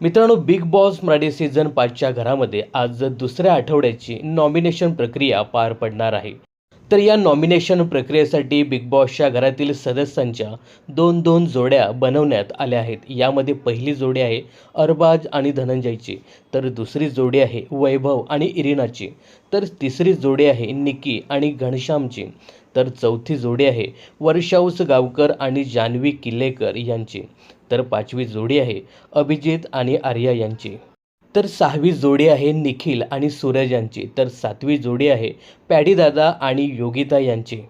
मित्रांनो big boss Marathi season पाचच्या घरामध्ये आज दुसऱ्या आठवड्याची नॉमिनेशन प्रक्रिया पार पडणार आहे. तर या नॉमिनेशन प्रक्रियेसाठी बिग बॉसच्या घरातील सदस्यांच्या दोन दोन जोड्या बनवण्यात आल्या आहेत. यामध्ये पहिली जोडी आहे अरबाज आणि धनंजयची. तर दुसरी जोडी आहे वैभव आणि इरिनाची. तर तिसरी जोडी आहे निकी आणि घनश्यामची. तर चौथी जोडी आहे वर्षाऊस गावकर आणि जान्हवी किल्लेकर यांची. तर पाचवी जोडी आहे अभिजित आणि आर्या यांची. तर सहावी जोडी आहे निखिल आणि सूरज यांची. तर सातवी जोडी आहे पॅडीदादा आणि योगिता यांची.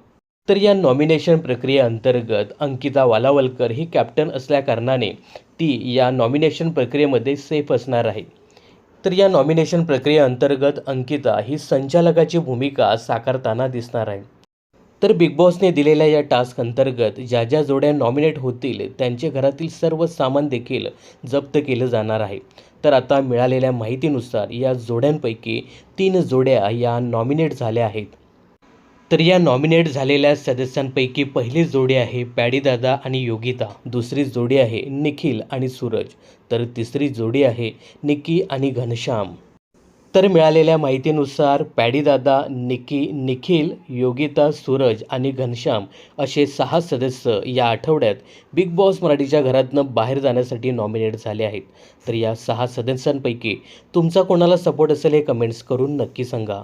तर या नॉमिनेशन प्रक्रियेअंतर्गत अंकिता वालावलकर ही कॅप्टन असल्याकारणाने ती या नॉमिनेशन प्रक्रियेमध्ये सेफ असणार आहे. तर या नॉमिनेशन प्रक्रियेअंतर्गत अंकिता ही संचालकाची भूमिका साकारताना दिसणार आहे. तर बिग बॉसने दिलेल्या या टास्क अंतर्गत ज्या ज्या जोड्या नॉमिनेट होतील त्यांचे घरातील सर्व सामान देखील जप्त केलं जाणार आहे. तर आता मिळालेल्या माहितीनुसार या जोड्यांपैकी तीन जोड्या या नॉमिनेट झाल्या आहेत. तर या नॉमिनेट झालेल्या सदस्यांपैकी पहिली जोडी आहे पॅडीदादा आणि योगिता. दुसरी जोडी आहे निखिल आणि सूरज. तर तिसरी जोडी आहे निकी आणि घनश्याम. तर मिळालेल्या माहितीनुसार पॅडीदादा निकी निखिल योगिता सूरज आणि घनश्याम असे सहा सदस्य या आठवड्यात बिग बॉस मराठीच्या घरातनं बाहेर जाण्यासाठी नॉमिनेट झाले आहेत. तर या सहा सदस्यांपैकी तुमचा कोणाला सपोर्ट असेल हे कमेंट्स करून नक्की सांगा.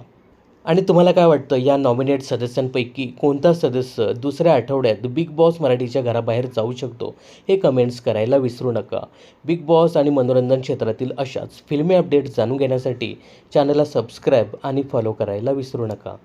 आणि तुम्हाला काय वाटतं या नॉमिनेट सदस्यांपैकी कोणता सदस्य दुसऱ्या आठवड्यात बिग बॉस मराठीच्या घराबाहेर जाऊ शकतो हे कमेंट्स करायला विसरू नका. बिग बॉस आणि मनोरंजन क्षेत्रातील अशाच फिल्मी अपडेट्स जाणून घेण्यासाठी चॅनलला सबस्क्राईब आणि फॉलो करायला विसरू नका.